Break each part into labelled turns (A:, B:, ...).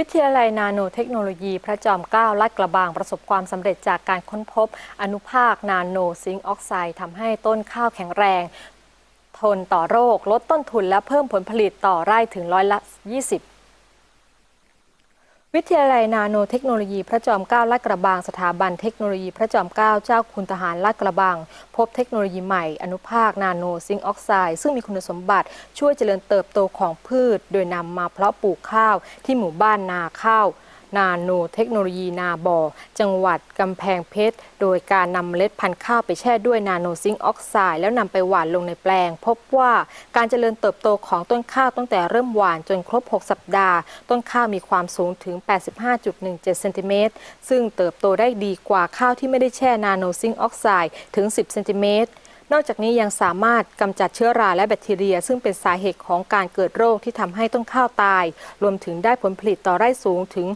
A: วิทยาลัยนาโนเทคโนโลยีพระจอมเกล้าลาดกระบังประสบความสำเร็จจากการค้นพบ อนุภาคนาโนซิงค์ออกไซด์ทำให้ต้นข้าวแข็งแรง ทนต่อโรค ลดต้นทุนและเพิ่มผลผลิตต่อไร่ถึงร้อยละ 20 วิทยาลัยนาโนเทคโนโลยีพระจอมเกล้าลาดกระบังสถาบันเทคโนโลยีพระจอมเกล้าเจ้าคุณทหารลาดกระบัง พบเทคโนโลยีใหม่ อนุภาคนาโนซิงค์ออกไซด์ซึ่งมีคุณสมบัติช่วยเจริญเติบโตของพืช โดยนำมาเพาะปลูกข้าวที่หมู่บ้านนาข้าว นาโนเทคโนโลยีนาบอ จังหวัดกำแพงเพชร โดยการนำเมล็ดพันธุ์ข้าวไปแช่ด้วยนาโนซิงค์ออกไซด์แล้วนำไปหว่านลงในแปลง พบว่าการเจริญเติบโตของต้นข้าวตั้งแต่เริ่มหว่านจนครบ 6 สัปดาห์ ต้นข้าวมีความสูงถึง 85.17เซนติเมตรซึ่งเติบโตได้ดีกว่าข้าวที่ไม่ได้แช่นาโนซิงค์ออกไซด์ถึง 10เซนติเมตร นอกจากนี้ยังสามารถกำจัดเชื้อราและแบคทีเรีย ซึ่งเป็นสาเหตุของการเกิดโรคที่ทำให้ต้นข้าวตาย รวมถึงได้ผลผลิตต่อไร่สูงถึง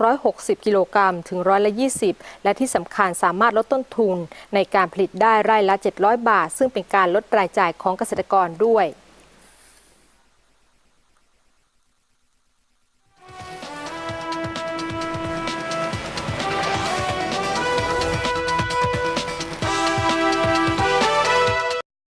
A: 660 กิโลกรัมถึงร้อยละ20 และที่สำคัญสามารถลดต้นทุน ในการผลิตได้ไร่ละ 700 บาท ซึ่งเป็นการลดรายจ่ายของเกษตรกรด้วย